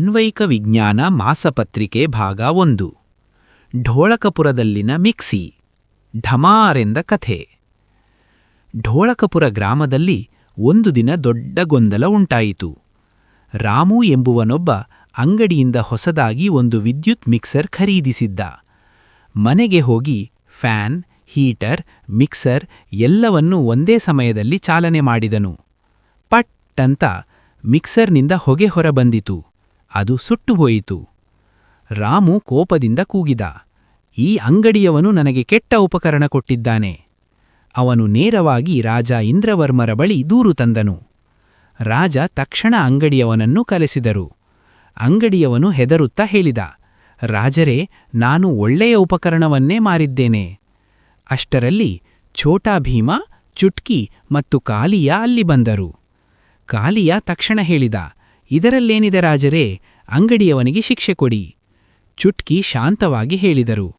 ಅನ್ವಯಿಕ ವಿಜ್ಞಾನ ಮಾಸಪತ್ರಿಕೆ ಭಾಗ ಒಂದು. ಢೋಳಕಪುರದಲ್ಲಿನ ಮಿಕ್ಸಿ. ಢಮಾರೆಂದ ಕಥೆ. ಢೋಳಕಪುರ ಗ್ರಾಮದಲ್ಲಿ ಒಂದು ದಿನ ದೊಡ್ಡ ಗೊಂದಲ ಉಂಟಾಯಿತು. ರಾಮು ಎಂಬುವನೊಬ್ಬ ಅಂಗಡಿಯಿಂದ ಹೊಸದಾಗಿ ಒಂದು ವಿದ್ಯುತ್ ಮಿಕ್ಸರ್ ಖರೀದಿಸಿದ್ದ. ಮನೆಗೆ ಹೋಗಿ ಫ್ಯಾನ್, ಹೀಟರ್, ಮಿಕ್ಸರ್ ಎಲ್ಲವನ್ನೂ ಒಂದೇ ಸಮಯದಲ್ಲಿ ಚಾಲನೆ ಮಾಡಿದನು. ಪಟ್ಟಂತ ಮಿಕ್ಸರ್ನಿಂದ ಹೊಗೆ ಹೊರಬಂದಿತು. ಅದು ಸುಟ್ಟು ಹೋಯಿತು. ರಾಮು ಕೋಪದಿಂದ ಕೂಗಿದ. ಈ ಅಂಗಡಿಯವನು ನನಗೆ ಕೆಟ್ಟ ಉಪಕರಣ ಕೊಟ್ಟಿದ್ದಾನೆ. ಅವನು ನೇರವಾಗಿ ರಾಜ ಇಂದ್ರವರ್ಮರ ಬಳಿ ದೂರು ತಂದನು. ರಾಜ ತಕ್ಷಣ ಅಂಗಡಿಯವನನ್ನು ಕಲೆಸಿದರು ಅಂಗಡಿಯವನು ಹೆದರುತ್ತಾ ಹೇಳಿದ, ರಾಜರೇ, ನಾನು ಒಳ್ಳೆಯ ಉಪಕರಣವನ್ನೇ ಮಾರಿದ್ದೇನೆ. ಅಷ್ಟರಲ್ಲಿ ಛೋಟಾ ಭೀಮ ಚುಟ್ಕಿ ಮತ್ತು ಕಾಲಿಯ ಅಲ್ಲಿ ಬಂದರು. ಕಾಲಿಯ ತಕ್ಷಣ ಹೇಳಿದ ಇದರಲ್ಲೇನಿದೆ ರಾಜರೇ, ಅಂಗಡಿಯವನಿಗೆ ಶಿಕ್ಷೆ ಕೊಡಿ. ಚುಟ್ಕಿ ಶಾಂತವಾಗಿ ಹೇಳಿದರು.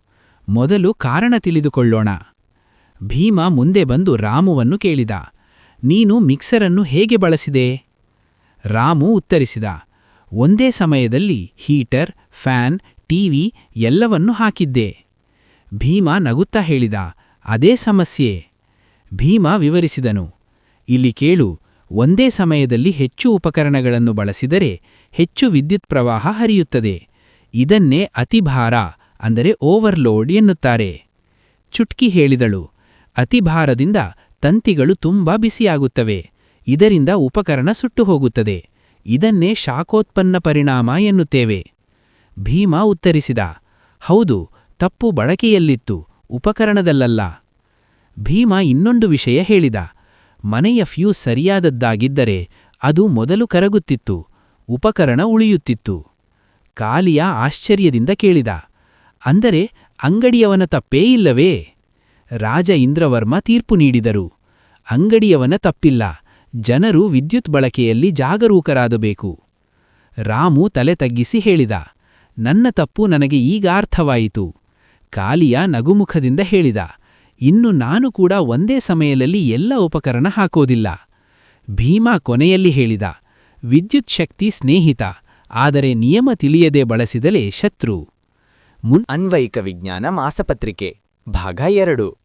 ಮೊದಲು ಕಾರಣ ತಿಳಿದುಕೊಳ್ಳೋಣ. ಭೀಮ ಮುಂದೆ ಬಂದು ರಾಮುವನ್ನು ಕೇಳಿದ. ನೀನು ಮಿಕ್ಸರನ್ನು ಹೇಗೆ ಬಳಸಿದೆ? ರಾಮು ಉತ್ತರಿಸಿದ. ಒಂದೇ ಸಮಯದಲ್ಲಿ ಹೀಟರ್, ಫ್ಯಾನ್, ಟಿವಿ ಎಲ್ಲವನ್ನೂ ಹಾಕಿದ್ದೆ. ಭೀಮ ನಗುತ್ತಾ ಹೇಳಿದ, ಅದೇ ಸಮಸ್ಯೆ. ಭೀಮ ವಿವರಿಸಿದನು, ಇಲ್ಲಿ ಕೇಳು ಒಂದೇ ಸಮಯದಲ್ಲಿ ಹೆಚ್ಚು ಉಪಕರಣಗಳನ್ನು ಬಳಸಿದರೆ ಹೆಚ್ಚು ವಿದ್ಯುತ್ ಪ್ರವಾಹ ಹರಿಯುತ್ತದೆ. ಇದನ್ನೇ ಅತಿಭಾರ ಅಂದರೆ ಓವರ್ಲೋಡ್ ಎನ್ನುತ್ತಾರೆ. ಚುಟ್ಕಿ ಹೇಳಿದಳು, ಅತಿಭಾರದಿಂದ ತಂತಿಗಳು ತುಂಬಾ ಬಿಸಿಯಾಗುತ್ತವೆ. ಇದರಿಂದ ಉಪಕರಣ ಸುಟ್ಟು ಹೋಗುತ್ತದೆ ಇದನ್ನೇ ಶಾಖೋತ್ಪನ್ನ ಪರಿಣಾಮ ಎನ್ನುತ್ತೇವೆ. ಭೀಮ ಉತ್ತರಿಸಿದ, ಹೌದು, ತಪ್ಪು ಬಳಕೆಯಲ್ಲಿತ್ತು, ಉಪಕರಣದಲ್ಲಲ್ಲ. ಭೀಮ ಇನ್ನೊಂದು ವಿಷಯ ಹೇಳಿದ ಮನೆಯ ಫ್ಯೂ ಸರಿಯಾದದ್ದಾಗಿದ್ದರೆ ಅದು ಮೊದಲು ಕರಗುತ್ತಿತ್ತು, ಉಪಕರಣ ಉಳಿಯುತ್ತಿತ್ತು. ಕಾಲಿಯ ಆಶ್ಚರ್ಯದಿಂದ ಕೇಳಿದ, ಅಂದರೆ ಅಂಗಡಿಯವನ ತಪ್ಪೇ ಇಲ್ಲವೇ? ರಾಜ ಇಂದ್ರವರ್ಮ ತೀರ್ಪು ನೀಡಿದರು, ಅಂಗಡಿಯವನ ತಪ್ಪಿಲ್ಲ, ಜನರು ವಿದ್ಯುತ್ ಬಳಕೆಯಲ್ಲಿ ಜಾಗರೂಕರಾದಬೇಕು ರಾಮು ತಲೆ ತಗ್ಗಿಸಿ ಹೇಳಿದ, ನನ್ನ ತಪ್ಪು ನನಗೆ ಈಗ ಅರ್ಥವಾಯಿತು. ಕಾಲಿಯ ನಗುಮುಖದಿಂದ ಹೇಳಿದ ಇನ್ನು ನಾನು ಕೂಡ ಒಂದೇ ಸಮಯದಲ್ಲಿ ಎಲ್ಲ ಉಪಕರಣ ಹಾಕೋದಿಲ್ಲ. ಭೀಮಾ ಕೊನೆಯಲ್ಲಿ ಹೇಳಿದ, ವಿದ್ಯುತ್ ಶಕ್ತಿ ಸ್ನೇಹಿತ, ಆದರೆ ನಿಯಮ ತಿಳಿಯದೆ ಬಳಸಿದಲೇ ಶತ್ರು. ಮುನ್ ಅನ್ವಯಿಕ ವಿಜ್ಞಾನ ಮಾಸಪತ್ರಿಕೆ, ಭಾಗ ಎರಡು.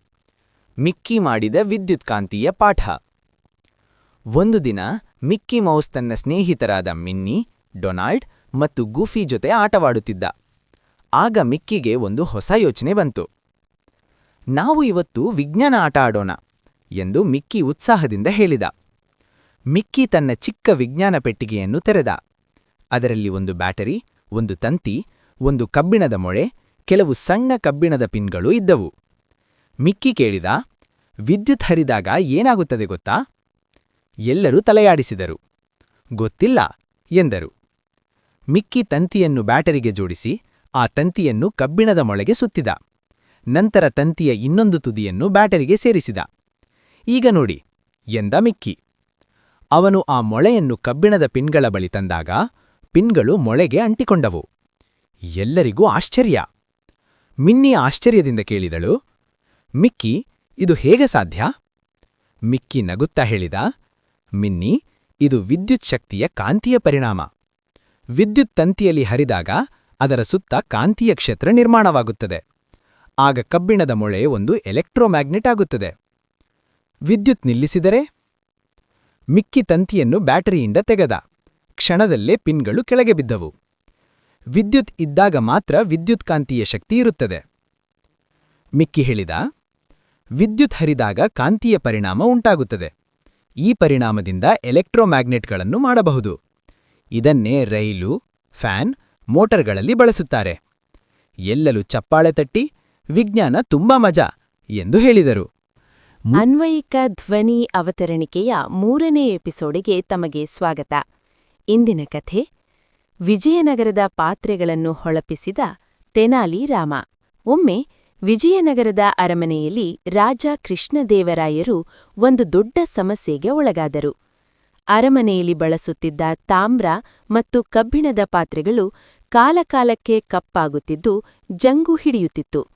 ಮಿಕ್ಕಿ ಮಾಡಿದ ವಿದ್ಯುತ್ಕಾಂತೀಯ ಪಾಠ. ಒಂದು ದಿನ ಮಿಕ್ಕಿ ಮೌಸ್ ತನ್ನ ಸ್ನೇಹಿತರಾದ ಮಿನ್ನಿ, ಡೊನಾಲ್ಡ್ ಮತ್ತು ಗೂಫಿ ಜೊತೆ ಆಟವಾಡುತ್ತಿದ್ದ. ಆಗ ಮಿಕ್ಕಿಗೆ ಒಂದು ಹೊಸ ಯೋಚನೆ ಬಂತು. ನಾವು ಇವತ್ತು ವಿಜ್ಞಾನ ಆಟ ಆಡೋಣ ಎಂದು ಮಿಕ್ಕಿ ಉತ್ಸಾಹದಿಂದ ಹೇಳಿದ. ಮಿಕ್ಕಿ ತನ್ನ ಚಿಕ್ಕ ವಿಜ್ಞಾನ ಪೆಟ್ಟಿಗೆಯನ್ನು ತೆರೆದ. ಅದರಲ್ಲಿ ಒಂದು ಬ್ಯಾಟರಿ, ಒಂದು ತಂತಿ, ಒಂದು ಕಬ್ಬಿಣದ ಮೊಳೆ, ಕೆಲವು ಸಣ್ಣ ಕಬ್ಬಿಣದ ಪಿನ್ಗಳು ಇದ್ದವು. ಮಿಕ್ಕಿ ಕೇಳಿದ, ವಿದ್ಯುತ್ ಹರಿದಾಗ ಏನಾಗುತ್ತದೆ ಗೊತ್ತಾ? ಎಲ್ಲರೂ ತಲೆಯಾಡಿಸಿದರು. ಗೊತ್ತಿಲ್ಲ, ಎಂದರು. ಮಿಕ್ಕಿ ತಂತಿಯನ್ನು ಬ್ಯಾಟರಿಗೆ ಜೋಡಿಸಿ, ಆ ತಂತಿಯನ್ನು ಕಬ್ಬಿಣದ ಮೊಳೆಗೆ ಸುತ್ತಿದ. ನಂತರ ತಂತಿಯ ಇನ್ನೊಂದು ತುದಿಯನ್ನು ಬ್ಯಾಟರಿಗೆ ಸೇರಿಸಿದ. ಈಗ ನೋಡಿ, ಎಂದ ಮಿಕ್ಕಿ. ಅವನು ಆ ಮೊಳೆಯನ್ನು ಕಬ್ಬಿಣದ ಪಿನ್ಗಳ ಬಳಿ ತಂದಾಗ ಪಿನ್ಗಳು ಮೊಳೆಗೆ ಅಂಟಿಕೊಂಡವು. ಎಲ್ಲರಿಗೂ ಆಶ್ಚರ್ಯ. ಮಿನ್ನಿ ಆಶ್ಚರ್ಯದಿಂದ ಕೇಳಿದಳು, ಮಿಕ್ಕಿ, ಇದು ಹೇಗೆ ಸಾಧ್ಯ? ಮಿಕ್ಕಿ ನಗುತ್ತಾ ಹೇಳಿದ, ಮಿನ್ನಿ, ಇದು ವಿದ್ಯುತ್ ಶಕ್ತಿಯ ಕಾಂತೀಯ ಪರಿಣಾಮ. ವಿದ್ಯುತ್ ತಂತಿಯಲ್ಲಿ ಹರಿದಾಗ ಅದರ ಸುತ್ತ ಕಾಂತೀಯ ಕ್ಷೇತ್ರ ನಿರ್ಮಾಣವಾಗುತ್ತದೆ. ಆಗ ಕಬ್ಬಿಣದ ಮೊಳೆ ಒಂದು ಎಲೆಕ್ಟ್ರೋಮ್ಯಾಗ್ನೆಟ್ ಆಗುತ್ತದೆ. ವಿದ್ಯುತ್ ನಿಲ್ಲಿಸಿದರೆ ಮಿಕ್ಕಿ ತಂತಿಯನ್ನು ಬ್ಯಾಟರಿಯಿಂದ ತೆಗೆದ. ಕ್ಷಣದಲ್ಲೇ ಪಿನ್ಗಳು ಕೆಳಗೆ ಬಿದ್ದವು. ವಿದ್ಯುತ್ ಇದ್ದಾಗ ಮಾತ್ರ ವಿದ್ಯುತ್ಕಾಂತೀಯ ಶಕ್ತಿ ಇರುತ್ತದೆ. ಮಿಕ್ಕಿ ಹೇಳಿದ, ವಿದ್ಯುತ್ ಹರಿದಾಗ ಕಾಂತೀಯ ಪರಿಣಾಮ ಉಂಟಾಗುತ್ತದೆ. ಈ ಪರಿಣಾಮದಿಂದ ಎಲೆಕ್ಟ್ರೋಮ್ಯಾಗ್ನೆಟ್ಗಳನ್ನು ಮಾಡಬಹುದು. ಇದನ್ನೇ ರೈಲು, ಫ್ಯಾನ್, ಮೋಟರ್ಗಳಲ್ಲಿ ಬಳಸುತ್ತಾರೆ. ಎಲ್ಲಲು ಚಪ್ಪಾಳೆ ತಟ್ಟಿ ವಿಜ್ಞಾನ ತುಂಬಾ ಮಜಾ ಎಂದು ಹೇಳಿದರು. ಅನ್ವಯಿಕ ಧ್ವನಿ ಅವತರಣಿಕೆಯ ಮೂರನೇ ಎಪಿಸೋಡಿಗೆ ತಮಗೆ ಸ್ವಾಗತ. ಇಂದಿನ ಕಥೆ, ವಿಜಯನಗರದ ಪಾತ್ರೆಗಳನ್ನು ಹೊಳಪಿಸಿದ ತೆನಾಲಿ ರಾಮ. ಒಮ್ಮೆ ವಿಜಯನಗರದ ಅರಮನೆಯಲ್ಲಿ ರಾಜ ಕೃಷ್ಣದೇವರಾಯರು ಒಂದು ದೊಡ್ಡ ಸಮಸ್ಯೆಗೆ ಒಳಗಾದರು. ಅರಮನೆಯಲ್ಲಿ ಬಳಸುತ್ತಿದ್ದ ತಾಮ್ರ ಮತ್ತು ಕಬ್ಬಿಣದ ಪಾತ್ರೆಗಳು ಕಾಲಕಾಲಕ್ಕೆ ಕಪ್ಪಾಗುತ್ತಿದ್ದು ಜಂಗು ಹಿಡಿಯುತ್ತಿತ್ತು.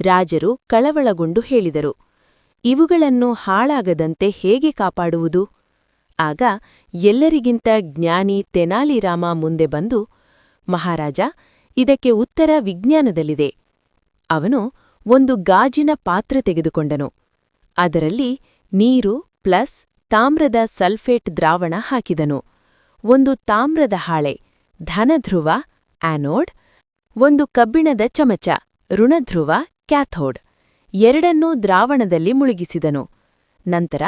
ರಾಜರು ಕಳವಳಗೊಂಡು ಹೇಳಿದರು, ಇವುಗಳನ್ನು ಹಾಳಾಗದಂತೆ ಹೇಗೆ ಕಾಪಾಡುವುದು? ಆಗ ಎಲ್ಲರಿಗಿಂತ ಜ್ಞಾನಿ ತೆನಾಲಿರಾಮ ಮುಂದೆ ಬಂದು, ಮಹಾರಾಜ, ಇದಕ್ಕೆ ಉತ್ತರ ವಿಜ್ಞಾನದಲ್ಲಿದೆ. ಅವನು ಒಂದು ಗಾಜಿನ ಪಾತ್ರೆ ತೆಗೆದುಕೊಂಡನು. ಅದರಲ್ಲಿ ನೀರು ಪ್ಲಸ್ ತಾಮ್ರದ ಸಲ್ಫೇಟ್ ದ್ರಾವಣ ಹಾಕಿದನು. ಒಂದು ತಾಮ್ರದ ಹಾಳೆ, ಧನಧ್ರುವ, ಆನೋಡ್, ಒಂದು ಕಬ್ಬಿಣದ ಚಮಚ, ಋಣಧ್ರುವ ಕ್ಯಾಥೋಡ್ ಎರಡನ್ನೂ ದ್ರಾವಣದಲ್ಲಿ ಮುಳುಗಿಸಿದನು. ನಂತರ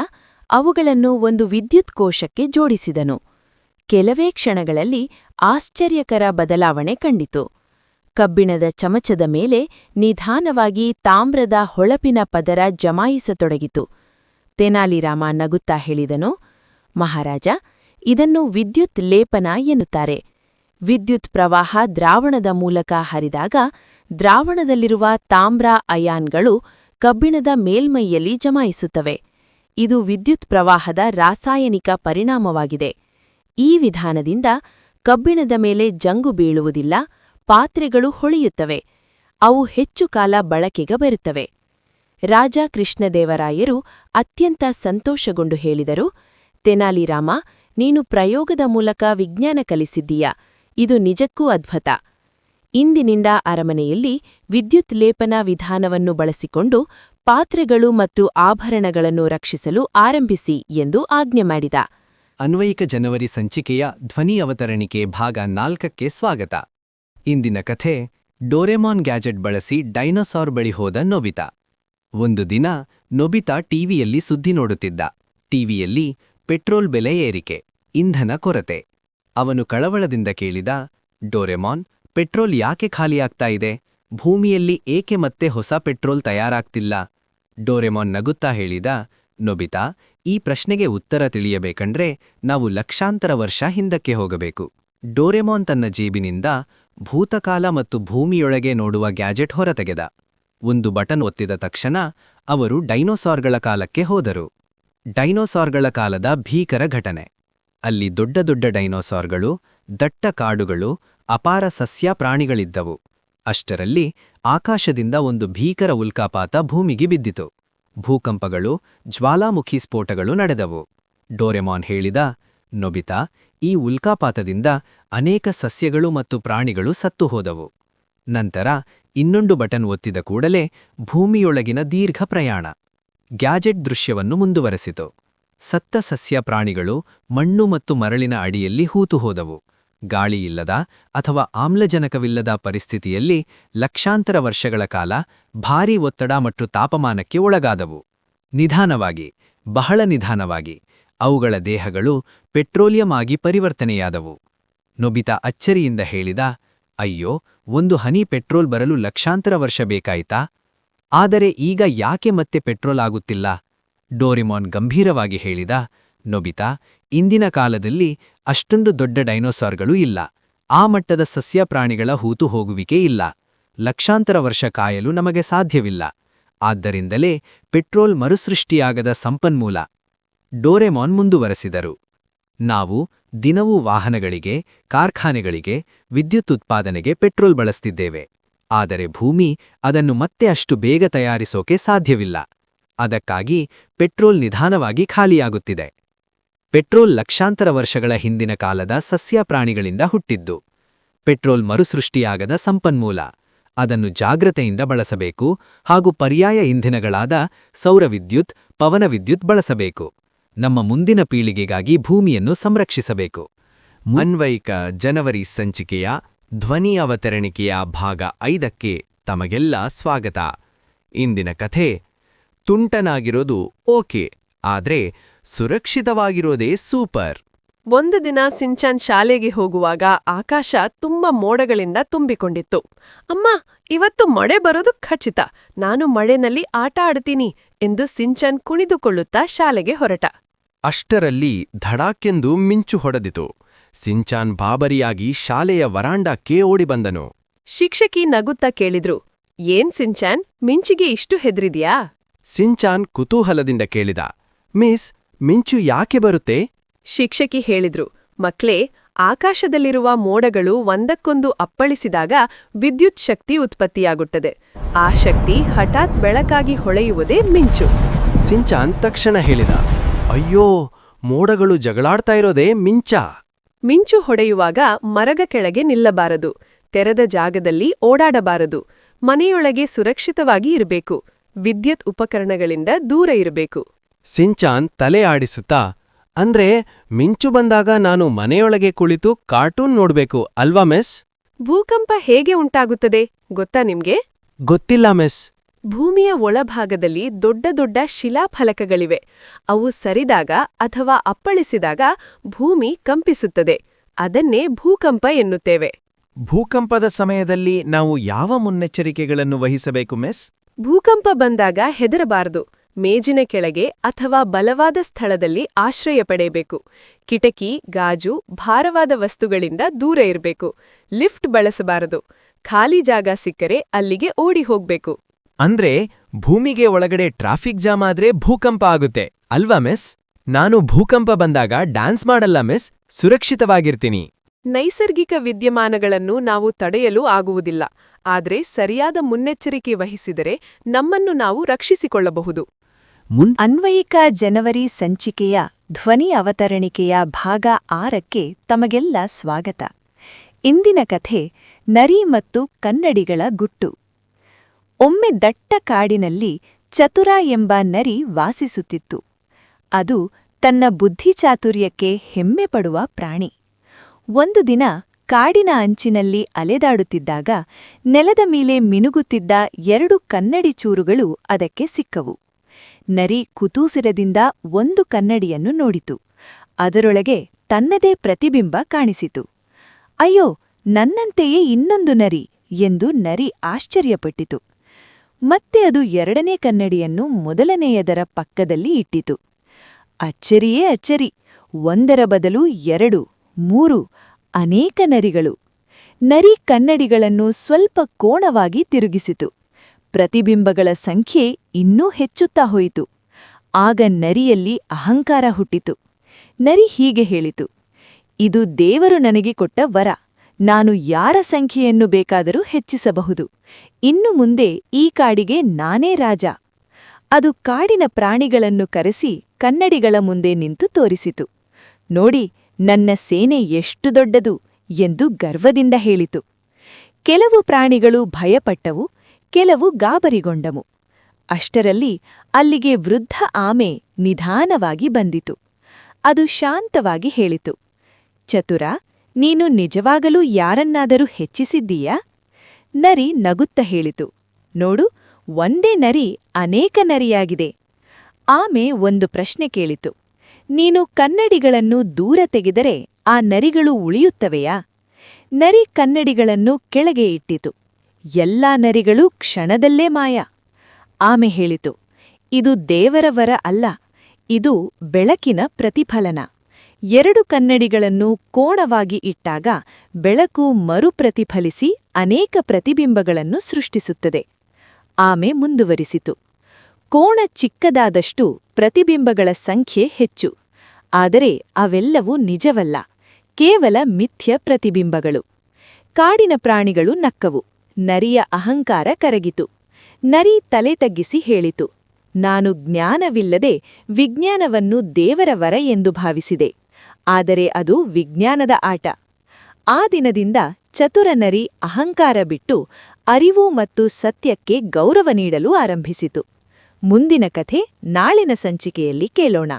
ಅವುಗಳನ್ನು ಒಂದು ವಿದ್ಯುತ್ ಕೋಶಕ್ಕೆ ಜೋಡಿಸಿದನು. ಕೆಲವೇ ಕ್ಷಣಗಳಲ್ಲಿ ಆಶ್ಚರ್ಯಕರ ಬದಲಾವಣೆ ಕಂಡಿತು. ಕಬ್ಬಿಣದ ಚಮಚದ ಮೇಲೆ ನಿಧಾನವಾಗಿ ತಾಮ್ರದ ಹೊಳಪಿನ ಪದರ ಜಮಾಯಿಸತೊಡಗಿತು. ತೆನಾಲಿರಾಮ ನಗುತ್ತಾ ಹೇಳಿದನು, ಮಹಾರಾಜ, ಇದನ್ನು ವಿದ್ಯುತ್ ಲೇಪನ ಎನ್ನುತ್ತಾರೆ. ವಿದ್ಯುತ್ ಪ್ರವಾಹ ದ್ರಾವಣದ ಮೂಲಕ ಹರಿದಾಗ ದ್ರಾವಣದಲ್ಲಿರುವ ತಾಮ್ರ ಅಯಾನ್ಗಳು ಕಬ್ಬಿಣದ ಮೇಲ್ಮೈಯಲ್ಲಿ ಜಮಾಯಿಸುತ್ತವೆ. ಇದು ವಿದ್ಯುತ್ ಪ್ರವಾಹದ ರಾಸಾಯನಿಕ ಪರಿಣಾಮವಾಗಿದೆ. ಈ ವಿಧಾನದಿಂದ ಕಬ್ಬಿಣದ ಮೇಲೆ ಜಂಗು ಬೀಳುವುದಿಲ್ಲ, ಪಾತ್ರೆಗಳು ಹೊಳೆಯುತ್ತವೆ, ಅವು ಹೆಚ್ಚು ಕಾಲ ಬಳಕೆಗೆ ಬರುತ್ತವೆ. ರಾಜ ಕೃಷ್ಣದೇವರಾಯರು ಅತ್ಯಂತ ಸಂತೋಷಗೊಂಡು ಹೇಳಿದರು, ತೆನಾಲಿರಾಮ, ನೀನು ಪ್ರಯೋಗದ ಮೂಲಕ ವಿಜ್ಞಾನ ಕಲಿಸಿದ್ದೀಯ? ಇದು ನಿಜಕ್ಕೂ ಅದ್ಭುತ. ಇಂದಿನಿಂದ ಅರಮನೆಯಲ್ಲಿ ವಿದ್ಯುತ್ ಲೇಪನ ವಿಧಾನವನ್ನು ಬಳಸಿಕೊಂಡು ಪಾತ್ರೆಗಳು ಮತ್ತು ಆಭರಣಗಳನ್ನು ರಕ್ಷಿಸಲು ಆರಂಭಿಸಿ ಎಂದು ಆಜ್ಞೆ ಮಾಡಿದ. ಅನ್ವಯಿಕ ಜನವರಿ ಸಂಚಿಕೆಯ ಧ್ವನಿ ಅವತರಣಿಕೆ ಭಾಗ ನಾಲ್ಕಕ್ಕೆ ಸ್ವಾಗತ. ಇಂದಿನ ಕಥೆ, ಡೋರೆಮಾನ್ ಗ್ಯಾಜೆಟ್ ಬಳಸಿ ಡೈನೋಸಾರ್ ಬಳಿ ಹೋದ ನೊಬಿತಾ. ಒಂದು ದಿನ ನೊಬಿತಾ ಟಿವಿಯಲ್ಲಿ ಸುದ್ದಿ ನೋಡುತ್ತಿದ್ದ. ಟಿವಿಯಲ್ಲಿ ಪೆಟ್ರೋಲ್ ಬೆಲೆ ಏರಿಕೆ, ಇಂಧನ ಕೊರತೆ. ಅವನು ಕಳವಳದಿಂದ ಕೇಳಿದ, ಡೋರೆಮಾನ್ ಪೆಟ್ರೋಲ್ ಯಾಕೆ ಖಾಲಿಯಾಗ್ತಾ ಇದೆ? ಭೂಮಿಯಲ್ಲಿ ಏಕೆ ಮತ್ತೆ ಹೊಸ ಪೆಟ್ರೋಲ್ ತಯಾರಾಗ್ತಿಲ್ಲ? ಡೋರೆಮೋನ್ ನಗುತ್ತಾ ಹೇಳಿದ, ನೊಬಿತಾ, ಈ ಪ್ರಶ್ನೆಗೆ ಉತ್ತರ ತಿಳಿಯಬೇಕಂದ್ರೆ ನಾವು ಲಕ್ಷಾಂತರ ವರ್ಷ ಹಿಂದಕ್ಕೆ ಹೋಗಬೇಕು. ಡೋರೆಮೋನ್ ತನ್ನ ಜೇಬಿನಿಂದ ಭೂತಕಾಲ ಮತ್ತು ಭೂಮಿಯೊಳಗೆ ನೋಡುವ ಗ್ಯಾಜೆಟ್ ಹೊರತೆಗೆದ. ಒಂದು ಬಟನ್ ಒತ್ತಿದ ತಕ್ಷಣ ಅವರು ಡೈನೋಸಾರ್ಗಳ ಕಾಲಕ್ಕೆ ಹೋದರು. ಡೈನೋಸಾರ್ಗಳ ಕಾಲದ ಭೀಕರ ಘಟನೆ. ಅಲ್ಲಿ ದೊಡ್ಡ ದೊಡ್ಡ ಡೈನೋಸಾರ್ಗಳು, ದಟ್ಟ ಕಾಡುಗಳು ಅಪಾರ ಸಸ್ಯ ಪ್ರಾಣಿಗಳಿದ್ದವು. ಅಷ್ಟರಲ್ಲಿ ಆಕಾಶದಿಂದ ಒಂದು ಭೀಕರ ಉಲ್ಕಾಪಾತ ಭೂಮಿಗೆ ಬಿದ್ದಿತು. ಭೂಕಂಪಗಳು, ಜ್ವಾಲಾಮುಖಿ ಸ್ಫೋಟಗಳು ನಡೆದವು. ಡೋರೆಮಾನ್ ಹೇಳಿದ, ನೊಬಿತಾ, ಈ ಉಲ್ಕಾಪಾತದಿಂದ ಅನೇಕ ಸಸ್ಯಗಳು ಮತ್ತು ಪ್ರಾಣಿಗಳು ಸತ್ತು ಹೋದವು ನಂತರ ಇನ್ನೊಂದು ಬಟನ್ ಒತ್ತಿದ ಕೂಡಲೇ ಭೂಮಿಯೊಳಗಿನ ದೀರ್ಘ ಪ್ರಯಾಣ. ಗ್ಯಾಜೆಟ್ ದೃಶ್ಯವನ್ನು ಮುಂದುವರೆಸಿತು. ಸತ್ತ ಸಸ್ಯ ಪ್ರಾಣಿಗಳು ಮಣ್ಣು ಮತ್ತು ಮರಳಿನ ಅಡಿಯಲ್ಲಿ ಹೂತು ಹೋದವು ಗಾಳಿಯಿಲ್ಲದ ಅಥವಾ ಆಮ್ಲಜನಕವಿಲ್ಲದ ಪರಿಸ್ಥಿತಿಯಲ್ಲಿ ಲಕ್ಷಾಂತರ ವರ್ಷಗಳ ಕಾಲ ಭಾರೀ ಒತ್ತಡ ಮತ್ತು ತಾಪಮಾನಕ್ಕೆ ಒಳಗಾದವು. ನಿಧಾನವಾಗಿ, ಬಹಳ ನಿಧಾನವಾಗಿ ಅವುಗಳ ದೇಹಗಳು ಪೆಟ್ರೋಲಿಯಂ ಆಗಿ ಪರಿವರ್ತನೆಯಾದವು. ನೊಬಿತಾ ಅಚ್ಚರಿಯಿಂದ ಹೇಳಿದ, ಅಯ್ಯೋ, ಒಂದು ಹನಿ ಪೆಟ್ರೋಲ್ ಬರಲು ಲಕ್ಷಾಂತರ ವರ್ಷ ಬೇಕಾಯಿತಾ? ಆದರೆ ಈಗ ಯಾಕೆ ಮತ್ತೆ ಪೆಟ್ರೋಲ್ ಆಗುತ್ತಿಲ್ಲ? ಡೋರಿಮೋನ್ ಗಂಭೀರವಾಗಿ ಹೇಳಿದ, ನೊಬಿತಾ ಇಂದಿನ ಕಾಲದಲ್ಲಿ ಅಷ್ಟೊಂದು ದೊಡ್ಡ ಡೈನೋಸಾರ್ಗಳು ಇಲ್ಲ. ಆ ಮಟ್ಟದ ಸಸ್ಯ ಪ್ರಾಣಿಗಳ ಹೂತು ಹೋಗುವಿಕೆ ಇಲ್ಲ. ಲಕ್ಷಾಂತರ ವರ್ಷ ಕಾಯಲು ನಮಗೆ ಸಾಧ್ಯವಿಲ್ಲ. ಆದ್ದರಿಂದಲೇ ಪೆಟ್ರೋಲ್ ಮರುಸೃಷ್ಟಿಯಾಗದ ಸಂಪನ್ಮೂಲ ಡೋರೆಮಾನ್ ಮುಂದುವರೆಸಿದರು. ನಾವು ದಿನವೂ ವಾಹನಗಳಿಗೆ, ಕಾರ್ಖಾನೆಗಳಿಗೆ, ವಿದ್ಯುತ್ ಉತ್ಪಾದನೆಗೆ ಪೆಟ್ರೋಲ್ ಬಳಸ್ತಿದ್ದೇವೆ. ಆದರೆ ಭೂಮಿ ಅದನ್ನು ಮತ್ತೆ ಅಷ್ಟು ಬೇಗ ತಯಾರಿಸೋಕೆ ಸಾಧ್ಯವಿಲ್ಲ. ಅದಕ್ಕಾಗಿ ಪೆಟ್ರೋಲ್ ನಿಧಾನವಾಗಿ ಖಾಲಿಯಾಗುತ್ತಿದೆ. ಪೆಟ್ರೋಲ್ ಲಕ್ಷಾಂತರ ವರ್ಷಗಳ ಹಿಂದಿನ ಕಾಲದ ಸಸ್ಯ ಪ್ರಾಣಿಗಳಿಂದ ಹುಟ್ಟಿದ್ದು. ಪೆಟ್ರೋಲ್ ಮರುಸೃಷ್ಟಿಯಾಗದ ಸಂಪನ್ಮೂಲ. ಅದನ್ನು ಜಾಗ್ರತೆಯಿಂದ ಬಳಸಬೇಕು ಹಾಗೂ ಪರ್ಯಾಯ ಇಂಧನಗಳಾದ ಸೌರವಿದ್ಯುತ್, ಪವನವಿದ್ಯುತ್ ಬಳಸಬೇಕು. ನಮ್ಮ ಮುಂದಿನ ಪೀಳಿಗೆಗಾಗಿ ಭೂಮಿಯನ್ನು ಸಂರಕ್ಷಿಸಬೇಕು. ಅನ್ವಯಿಕ ಜನವರಿ ಸಂಚಿಕೆಯ ಧ್ವನಿ ಅವತರಣಿಕೆಯ ಭಾಗ ಐದಕ್ಕೆ ತಮಗೆಲ್ಲ ಸ್ವಾಗತ. ಇಂದಿನ ಕಥೆ, ತುಂಟನಾಗಿರೋದು ಓಕೆ, ಆದ್ರೆ ಸುರಕ್ಷಿತವಾಗಿರೋದೇ ಸೂಪರ್. ಒಂದು ದಿನ ಸಿಂಚಾನ್ ಶಾಲೆಗೆ ಹೋಗುವಾಗ ಆಕಾಶ ತುಂಬ ಮೋಡಗಳಿಂದ ತುಂಬಿಕೊಂಡಿತ್ತು. ಅಮ್ಮ ಇವತ್ತು ಮಳೆ ಬರೋದು ಖಚಿತ. ನಾನು ಮಳೆನಲ್ಲಿ ಆಟ ಆಡ್ತೀನಿ ಎಂದು ಸಿಂಚನ್ ಕುಣಿದುಕೊಳ್ಳುತ್ತಾ ಶಾಲೆಗೆ ಹೊರಟ. ಅಷ್ಟರಲ್ಲಿ ಧಡಾಕೆಂದು ಮಿಂಚು ಹೊಡೆದಿತು. ಸಿಂಚಾನ್ ಬಾಬರಿಯಾಗಿ ಶಾಲೆಯ ವರಾಂಡಕ್ಕೆ ಓಡಿಬಂದನು. ಶಿಕ್ಷಕಿ ನಗುತ್ತಾ ಕೇಳಿದ್ರು ಏನ್ ಸಿಂಚಾನ್ ಮಿಂಚಿಗೆ ಇಷ್ಟು ಹೆದ್ರಿದ್ಯಾ? ಸಿಂಚಾನ್ ಕುತೂಹಲದಿಂದ ಕೇಳಿದ ಮಿಸ್ ಮಿಂಚು ಯಾಕೆ ಬರುತ್ತೆ? ಶಿಕ್ಷಕಿ ಹೇಳಿದ್ರು ಮಕ್ಳೇ ಆಕಾಶದಲ್ಲಿರುವ ಮೋಡಗಳು ಒಂದಕ್ಕೊಂದು ಅಪ್ಪಳಿಸಿದಾಗ ವಿದ್ಯುತ್ ಶಕ್ತಿ ಉತ್ಪತ್ತಿಯಾಗುತ್ತದೆ. ಆ ಶಕ್ತಿ ಹಠಾತ್ ಬೆಳಕಾಗಿ ಹೊಳೆಯುವುದೇ ಮಿಂಚು. ಸಿಂಚಾನ್ ತಕ್ಷಣ ಹೇಳಿದ ಅಯ್ಯೋ ಮೋಡಗಳು ಜಗಳಾಡ್ತಾ ಇರೋದೇ ಮಿಂಚ? ಮಿಂಚು ಹೊಡೆಯುವಾಗ ಮರಗ ಕೆಳಗೆ ನಿಲ್ಲಬಾರದು ತೆರೆದ ಜಾಗದಲ್ಲಿ ಓಡಾಡಬಾರದು ಮನೆಯೊಳಗೆ ಸುರಕ್ಷಿತವಾಗಿ ಇರಬೇಕು ವಿದ್ಯುತ್ ಉಪಕರಣಗಳಿಂದ ದೂರ ಇರಬೇಕು. ಸಿಂಚಾನ್ ತಲೆ ಆಡಿಸುತ್ತಾ ಅಂದ್ರೆ ಮಿಂಚು ಬಂದಾಗ ನಾನು ಮನೆಯೊಳಗೆ ಕುಳಿತು ಕಾರ್ಟೂನ್ ನೋಡ್ಬೇಕು ಅಲ್ವಾ ಮೆಸ್? ಭೂಕಂಪ ಹೇಗೆ ಉಂಟಾಗುತ್ತದೆ ಗೊತ್ತಾ ನಿಮ್ಗೆ? ಗೊತ್ತಿಲ್ಲ ಮೆಸ್. ಭೂಮಿಯ ಒಳಭಾಗದಲ್ಲಿ ದೊಡ್ಡ ದೊಡ್ಡ ಶಿಲಾಫಲಕಗಳಿವೆ. ಅವು ಸರಿದಾಗ ಅಥವಾ ಅಪ್ಪಳಿಸಿದಾಗ ಭೂಮಿ ಕಂಪಿಸುತ್ತದೆ. ಅದನ್ನೇ ಭೂಕಂಪ ಎನ್ನುತ್ತೇವೆ. ಭೂಕಂಪದ ಸಮಯದಲ್ಲಿ ನಾವು ಯಾವ ಮುನ್ನೆಚ್ಚರಿಕೆಗಳನ್ನು ವಹಿಸಬೇಕು ಮೆಸ್? ಭೂಕಂಪ ಬಂದಾಗ ಹೆದರಬಾರದು. ಮೇಜಿನ ಕೆಳಗೆ ಅಥವಾ ಬಲವಾದ ಸ್ಥಳದಲ್ಲಿ ಆಶ್ರಯ ಪಡೆಯಬೇಕು. ಕಿಟಕಿ ಗಾಜು ಭಾರವಾದ ವಸ್ತುಗಳಿಂದ ದೂರ ಇರಬೇಕು. ಲಿಫ್ಟ್ ಬಳಸಬಾರದು. ಖಾಲಿ ಜಾಗ ಸಿಕ್ಕರೆ ಅಲ್ಲಿಗೆ ಓಡಿ ಹೋಗ್ಬೇಕು. ಅಂದ್ರೆ ಭೂಮಿಗೆ ಒಳಗಡೆ ಟ್ರಾಫಿಕ್ ಜಾಮ್ ಆದ್ರೆ ಭೂಕಂಪ ಆಗುತ್ತೆ. ಅಲ್ವಾ ಮಿಸ್? ನಾನು ಭೂಕಂಪ ಬಂದಾಗ ಡ್ಯಾನ್ಸ್ ಮಾಡಲ್ಲ ಮಿಸ್. ಸುರಕ್ಷಿತವಾಗಿರ್ತೀನಿ. ನೈಸರ್ಗಿಕ ವಿದ್ಯಮಾನಗಳನ್ನು ನಾವು ತಡೆಯಲು ಆಗುವುದಿಲ್ಲ. ಆದರೆ ಸರಿಯಾದ ಮುನ್ನೆಚ್ಚರಿಕೆ ವಹಿಸಿದರೆ ನಮ್ಮನ್ನು ನಾವು ರಕ್ಷಿಸಿಕೊಳ್ಳಬಹುದು. ಮುನ್ ಅನ್ವಯಿಕ ಜನವರಿ ಸಂಚಿಕೆಯ ಧ್ವನಿ ಅವತರಣಿಕೆಯ ಭಾಗ ಆರಕ್ಕೆ ತಮಗೆಲ್ಲ ಸ್ವಾಗತ. ಇಂದಿನ ಕಥೆ ನರಿ ಮತ್ತು ಕನ್ನಡಿಗಳ ಗುಟ್ಟು. ಒಮ್ಮೆ ದಟ್ಟ ಕಾಡಿನಲ್ಲಿ ಚತುರ ಎಂಬ ನರಿ ವಾಸಿಸುತ್ತಿತ್ತು. ಅದು ತನ್ನ ಬುದ್ಧಿಚಾತುರ್ಯಕ್ಕೆ ಹೆಮ್ಮೆಪಡುವ ಪ್ರಾಣಿ. ಒಂದು ದಿನ ಕಾಡಿನ ಅಂಚಿನಲ್ಲಿ ಅಲೆದಾಡುತ್ತಿದ್ದಾಗ ನೆಲದ ಮೇಲೆ ಮಿನುಗುತ್ತಿದ್ದ ಎರಡು ಕನ್ನಡಿ ಚೂರುಗಳು ಅದಕ್ಕೆ ಸಿಕ್ಕವು. ನರಿ ಕುತೂಸಿರದಿಂದ ಒಂದು ಕನ್ನಡಿಯನ್ನು ನೋಡಿತು. ಅದರೊಳಗೆ ತನ್ನದೇ ಪ್ರತಿಬಿಂಬ ಕಾಣಿಸಿತು. ಅಯ್ಯೋ, ನನ್ನಂತೆಯೇ ಇನ್ನೊಂದು ನರಿ ಎಂದು ನರಿ ಆಶ್ಚರ್ಯಪಟ್ಟಿತು. ಮತ್ತೆ ಅದು ಎರಡನೇ ಕನ್ನಡಿಯನ್ನು ಮೊದಲನೆಯದರ ಪಕ್ಕದಲ್ಲಿ ಇಟ್ಟಿತು. ಅಚ್ಚರಿಯೇ ಅಚ್ಚರಿ, ಒಂದರ ಬದಲು ಎರಡು, ಮೂರು, ಅನೇಕ ನರಿಗಳು. ನರಿ ಕನ್ನಡಿಗಳನ್ನು ಸ್ವಲ್ಪ ಕೋಣವಾಗಿ ತಿರುಗಿಸಿತು. ಪ್ರತಿಬಿಂಬಗಳ ಸಂಖ್ಯೆ ಇನ್ನೂ ಹೆಚ್ಚುತ್ತಾ ಹೋಯಿತು. ಆಗ ನರಿಯಲ್ಲಿ ಅಹಂಕಾರ ಹುಟ್ಟಿತು. ನರಿ ಹೀಗೆ ಹೇಳಿತು, ಇದು ದೇವರು ನನಗೆ ಕೊಟ್ಟ ವರ. ನಾನು ಯಾರ ಸಂಖ್ಯೆಯನ್ನು ಬೇಕಾದರೂ ಹೆಚ್ಚಿಸಬಹುದು. ಇನ್ನು ಮುಂದೆ ಈ ಕಾಡಿಗೆ ನಾನೇ ರಾಜ. ಅದು ಕಾಡಿನ ಪ್ರಾಣಿಗಳನ್ನು ಕರೆಸಿ ಕನ್ನಡಿಗಳ ಮುಂದೆ ನಿಂತು ತೋರಿಸಿತು. ನೋಡಿ, ನನ್ನ ಸೇನೆ ಎಷ್ಟು ದೊಡ್ಡದು ಎಂದು ಗರ್ವದಿಂದ ಹೇಳಿತು. ಕೆಲವು ಪ್ರಾಣಿಗಳು ಭಯಪಟ್ಟವು ಕೆಲವು ಗಾಬರಿಗೊಂಡವು. ಅಷ್ಟರಲ್ಲಿ ಅಲ್ಲಿಗೆ ವೃದ್ಧ ಆಮೆ ನಿಧಾನವಾಗಿ ಬಂದಿತು. ಅದು ಶಾಂತವಾಗಿ ಹೇಳಿತು, ಚತುರ, ನೀನು ನಿಜವಾಗಲೂ ಯಾರನ್ನಾದರೂ ಹೆಚ್ಚಿಸಿದ್ದೀಯಾ? ನರಿ ನಗುತ್ತ ಹೇಳಿತು, ನೋಡು, ಒಂದೇ ನರಿ ಅನೇಕ ನರಿಯಾಗಿದೆ. ಆಮೆ ಒಂದು ಪ್ರಶ್ನೆ ಕೇಳಿತು, ನೀನು ಕನ್ನಡಿಗಳನ್ನು ದೂರ ತೆಗೆದರೆ ಆ ನರಿಗಳು ಉಳಿಯುತ್ತವೆಯಾ? ನರಿ ಕನ್ನಡಿಗಳನ್ನು ಕೆಳಗೆ ಇಟ್ಟಿತು ಎಲ್ಲಾ ನರಿಗಳು ಕ್ಷಣದಲ್ಲೇ ಮಾಯ. ಆಮೆ ಹೇಳಿತು, ಇದು ದೇವರ ವರ ಅಲ್ಲ, ಇದು ಬೆಳಕಿನ ಪ್ರತಿಫಲನ. ಎರಡು ಕನ್ನಡಿಗಳನ್ನು ಕೋಣವಾಗಿ ಇಟ್ಟಾಗ ಬೆಳಕು ಮರುಪ್ರತಿಫಲಿಸಿ ಅನೇಕ ಪ್ರತಿಬಿಂಬಗಳನ್ನು ಸೃಷ್ಟಿಸುತ್ತದೆ. ಆಮೆ ಮುಂದುವರಿಸಿತು, ಕೋಣ ಚಿಕ್ಕದಾದಷ್ಟು ಪ್ರತಿಬಿಂಬಗಳ ಸಂಖ್ಯೆ ಹೆಚ್ಚು, ಆದರೆ ಅವೆಲ್ಲವೂ ನಿಜವಲ್ಲ, ಕೇವಲ ಮಿಥ್ಯ ಪ್ರತಿಬಿಂಬಗಳು. ಕಾಡಿನ ಪ್ರಾಣಿಗಳು ನಕ್ಕವು. ನರಿಯ ಅಹಂಕಾರ ಕರಗಿತು. ನರಿ ತಲೆ ತಗ್ಗಿಸಿ ಹೇಳಿತು, ನಾನು ಜ್ಞಾನವಿಲ್ಲದೆ ವಿಜ್ಞಾನವನ್ನು ದೇವರ ವರ ಎಂದು ಭಾವಿಸಿದೆ. ಆದರೆ ಅದು ವಿಜ್ಞಾನದ ಆಟ. ಆ ದಿನದಿಂದ ಚತುರ ನರಿ ಅಹಂಕಾರ ಬಿಟ್ಟು ಅರಿವು ಮತ್ತು ಸತ್ಯಕ್ಕೆ ಗೌರವ ನೀಡಲು ಆರಂಭಿಸಿತು. ಮುಂದಿನ ಕಥೆ ನಾಳಿನ ಸಂಚಿಕೆಯಲ್ಲಿ ಕೇಳೋಣ.